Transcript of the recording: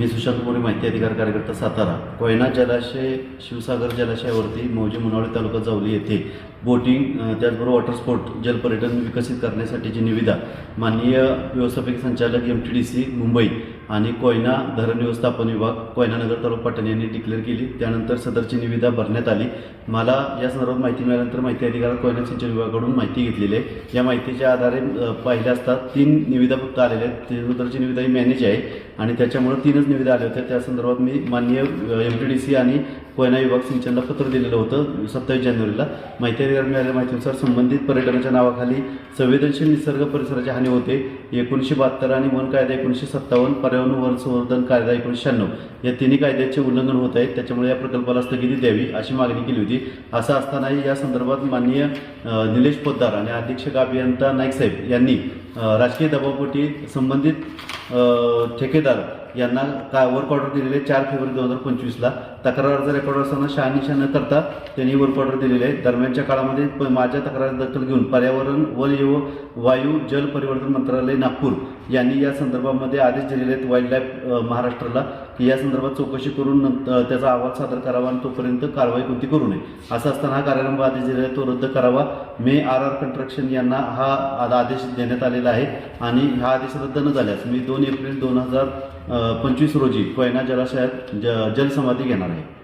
मी सुशांत मोरे माहिती अधिकार कार्यकर्ता सातारा. कोयना जलाशय शिवसागर जलाशयावरती मौजे मुनावळे तालुका जावली येथे. बोटिंग त्याचबरोबर वॉटर स्पोर्ट जलपर्यटन विकसित करण्यासाठीची निविदा. माननीय व्यवस्थापकीय संचालक M T D C Mumbai. आणि कोयना धरण व्यवस्थापन विभाग कोयना नगर तालुका पाटण यांनी डिक्लेअर केली. त्यानंतर सदरची निविदा भरण्यात आली. मला या संदर्भात माहिती मिळाल्यानंतर माहिती अधिकार कोयना सिंचन विभागाकडून माहिती घेतलेली आहे. या माहितीच्या आधारे अ, पाहिले असता तीन निविदा फक्त आलेल्या आहेत. त्यानंतरची निविदा ही मॅनेज आहे. आणि त्याच्यामुळे तीनच निविदा आले होते. त्या संदर्भात मी माननीय एम टी डी सी आणि कोयना विभाग सिंचनला पत्र दिलेलं होतं सत्तावीस जानेवारीला. माहिती अधिकार मिळाल्या माहितीनुसार संबंधित पर्यटनाच्या नावाखाली संवेदनशील निसर्ग परिसराची हानी होते. एकोणीसशे बहात्तर आणि वन कायदा एकोणीसशे सत्तावन्न पर्यावरण वन संवर्धन कायदा एकोणीसशे शहाण्णव या तिन्ही कायद्याचे उल्लंघन होत आहे त्याच्यामुळे या प्रकल्पाला स्थगिती द्यावी अशी मागणी केली होती. असं असतानाही या संदर्भात माननीय निलेश पोद्दार आणि अधीक्षक अभियंता नाईक साहेब यांनी राजकीय दबावपोटी संबंधित ठेकेदार यांना का वर्क ऑर्डर दिलेले चार फेब्रुवारी दोन हजार पंचवीसला. तक्रार अर्ज रेकॉर्ड असताना शहानिशा न करता त्यांनी वर्क ऑर्डर दिलेले आहे. दरम्यानच्या काळामध्ये प- माझ्या तक्रार दखल घेऊन पर्यावरण वन व वायू जल परिवर्तन मंत्रालय नागपूर यांनी या संदर्भामध्ये आदेश दिलेले आहेत वाईल्ड लाईफ महाराष्ट्राला की या संदर्भात चौकशी करून नंतर त्याचा अहवाल सादर करावा आणि तोपर्यंत कारवाई कोणती करू नये. असं असताना हा कार्यारंभ आदेश दिलेला आहे. तो रद्द करावा. मे आर आर कंस्ट्रक्शन यांना हा आदेश देण्यात आलेला आहे आणि हा आदेश रद्द न झाल्यास मी दोन एप्रिल दोन हजार पंचवीस रोजी कोयना जलाशयात ज जलसमाधी घेणार आहे.